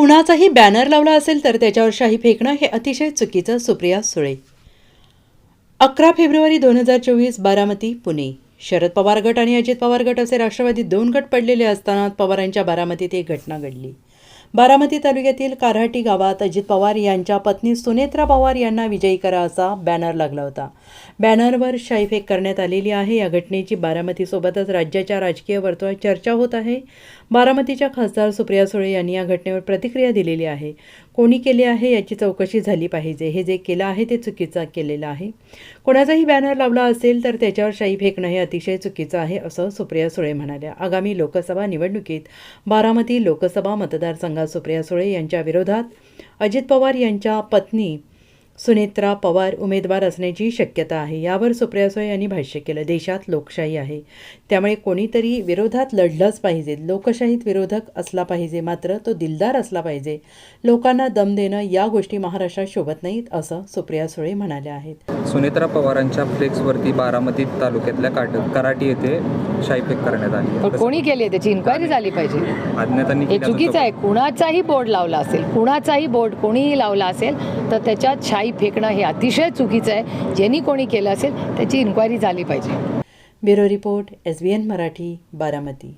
कुणाचाही banner लावला असेल तर त्याच्यावर शाही फेकणं हे अतिशय चुकीचं सुप्रिया सुळे. अकरा फेब्रुवारी दोन हजार चोवीस बारामती पुणे. शरद पवार गट आणि अजित पवार गट असे राष्ट्रवादी दोन गट पडलेले असताना पवारांच्या बारामतीत एक घटना घडली. बारामती तालुक्यातील कारहाटी गावात अजित पवार यांच्या पत्नी सुनेत्रा पवार यांना विजयी करा असा बॅनर लागला होता. बॅनरवर शाईफेक करण्यात आलेली आहे. या घटनेची बारामतीसोबतच राज्याच्या राजकीय वर्तुळात चर्चा होत आहे. बारामतीच्या खासदार सुप्रिया सुळे यांनी या घटनेवर प्रतिक्रिया दिलेली आहे. कोणी केले आहे याची चौकशी झाली पाहिजे. हे जे केलं आहे ते चुकीचं केलेलं आहे. कोणाचाही बॅनर लावला असेल तर त्याच्यावर शाई फेकणं हे अतिशय चुकीचं आहे असं सुप्रिया सुळे म्हणाल्या. आगामी लोकसभा निवडणुकीत बारामती लोकसभा सांगा सुप्रिया सुळे यांच्या विरोधात. अजित पवार यांच्या पत्नी सुनेत्रा पवार उमेदवार असण्याची शक्यता आहे. यावर सुप्रिया सुळे यांनी भाष्य केलं. देशात लोकशाही आहे. त्यामुळे कोणीतरी विरोधात लढलंच पाहिजे. लोकशाहीत विरोधक असला पाहिजे. मात्र तो दिलदार असला पाहिजे. लोकांना दम देणं या गोष्टी महाराष्ट्रात शोभत नाहीत असं सुप्रिया सुळे म्हणाल्या आहेत. सुनेत्रा पवारांच्या फ्लेक्सवरती बारामती तालुक्यातल्या काट कराटी येथे शाईफेक करण्यात आली पण कोणी केली आहे त्याची इन्क्वायरी झाली पाहिजे? अज्ञातांनी हे चुकीचं आहे. कुणाचाही बोर्ड लावला असेल कुणाचाही बोर्ड कोणीही लावला असेल तर त्याच्यात शाई फेकणं हे अतिशय चुकीचं आहे. ज्यांनी कोणी केलं असेल त्याची इन्क्वायरी झाली पाहिजे. Bureau report S B N Marathi Baramati.